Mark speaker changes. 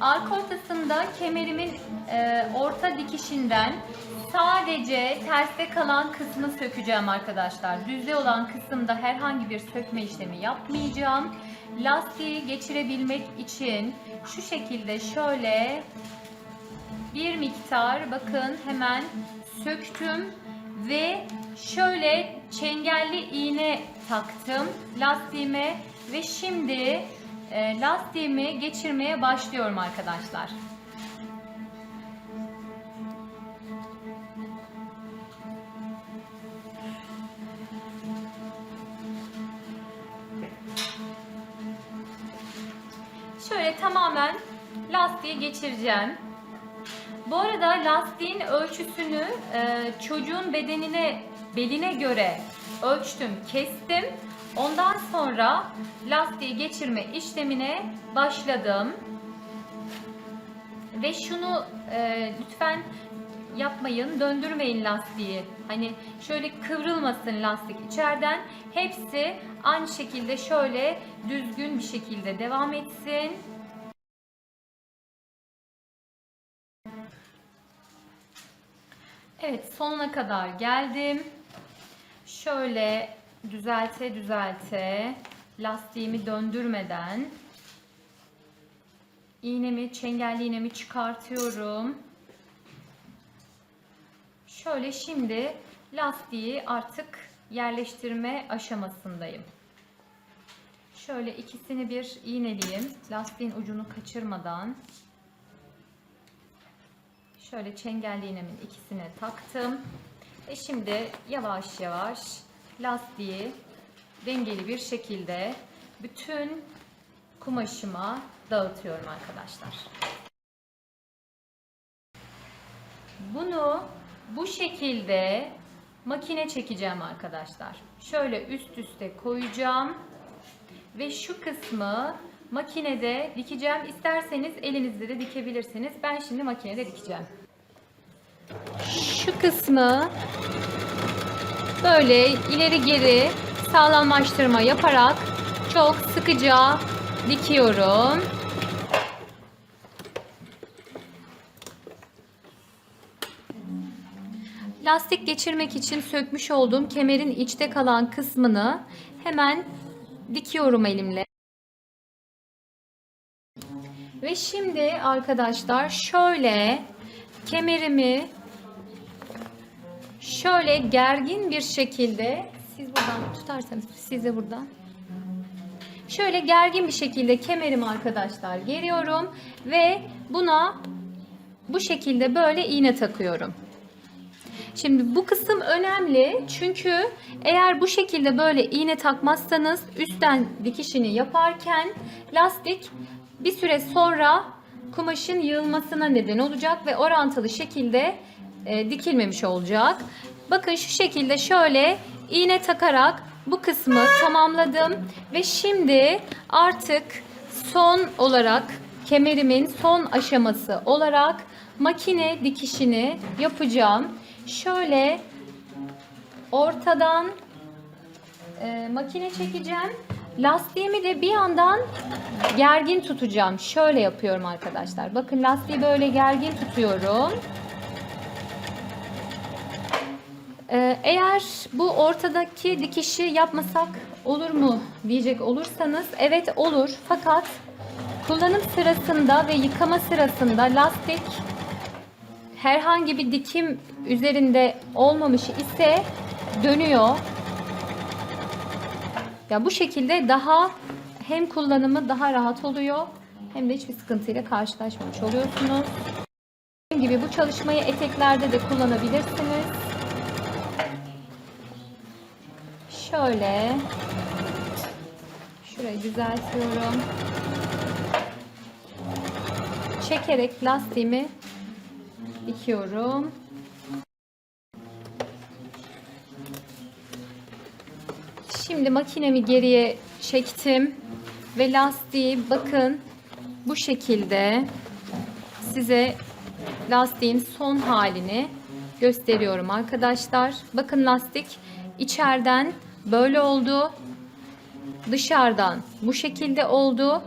Speaker 1: Arka ortasında kemerimin e, orta dikişinden sadece terste kalan kısmı sökeceğim arkadaşlar. Düzde olan kısımda herhangi bir sökme işlemi yapmayacağım. Lastiği geçirebilmek için şu şekilde şöyle bir miktar bakın hemen söktüm ve şöyle çengelli iğne taktım lastiğime ve şimdi lastiğimi geçirmeye başlıyorum arkadaşlar. Şöyle tamamen lastiği geçireceğim. Bu arada lastiğin ölçüsünü e, çocuğun bedenine, beline göre ölçtüm, kestim. Ondan sonra lastiği geçirme işlemine başladım. Ve şunu e, lütfen yapmayın, döndürmeyin lastiği. Hani şöyle kıvrılmasın lastik içeriden. Hepsi aynı şekilde şöyle düzgün bir şekilde devam etsin. Evet sonuna kadar geldim. Şöyle düzelte düzelte lastiğimi döndürmeden iğnemi, çengelli iğnemi çıkartıyorum. Şöyle şimdi lastiği artık yerleştirme aşamasındayım. Şöyle ikisini bir iğneleyeyim. Lastiğin ucunu kaçırmadan. Şöyle çengelli iğnemin ikisine taktım. Ve şimdi yavaş yavaş lastiği dengeli bir şekilde bütün kumaşıma dağıtıyorum arkadaşlar. Bunu bu şekilde makine çekeceğim arkadaşlar. Şöyle üst üste koyacağım ve şu kısmı makinede dikeceğim. İsterseniz elinizde de dikebilirsiniz. Ben şimdi makinede dikeceğim. Şu kısmı böyle ileri geri sağlamlaştırma yaparak çok sıkıca dikiyorum. Lastik geçirmek için sökmüş olduğum kemerin içte kalan kısmını hemen dikiyorum elimle. Ve şimdi arkadaşlar şöyle kemerimi şöyle gergin bir şekilde siz buradan tutarsanız siz de buradan şöyle gergin bir şekilde kemerimi arkadaşlar geriyorum ve buna bu şekilde böyle iğne takıyorum. Şimdi bu kısım önemli çünkü eğer bu şekilde böyle iğne takmazsanız üstten dikişini yaparken lastik bir süre sonra kumaşın yığılmasına neden olacak ve orantılı şekilde e, dikilmemiş olacak. Bakın şu şekilde şöyle iğne takarak bu kısmı tamamladım ve şimdi artık son olarak kemerimin son aşaması olarak makine dikişini yapacağım. Şöyle ortadan e, makine çekeceğim. Lastiğimi de bir yandan gergin tutacağım. Şöyle yapıyorum arkadaşlar. Bakın lastiği böyle gergin tutuyorum. Eğer bu ortadaki dikişi yapmasak olur mu diyecek olursanız evet olur. Fakat kullanım sırasında ve yıkama sırasında lastik herhangi bir dikim üzerinde olmamış ise dönüyor. Ya bu şekilde daha hem kullanımı daha rahat oluyor hem de hiçbir sıkıntıyla karşılaşmamış oluyorsunuz. Dediğim gibi bu çalışmayı eteklerde de kullanabilirsiniz. Şöyle şurayı düzeltiyorum. Çekerek lastiğimi dikiyorum. Şimdi makinemi geriye çektim ve lastiği bakın bu şekilde size lastiğin son halini gösteriyorum arkadaşlar. Bakın lastik içeriden böyle oldu. Dışarıdan bu şekilde oldu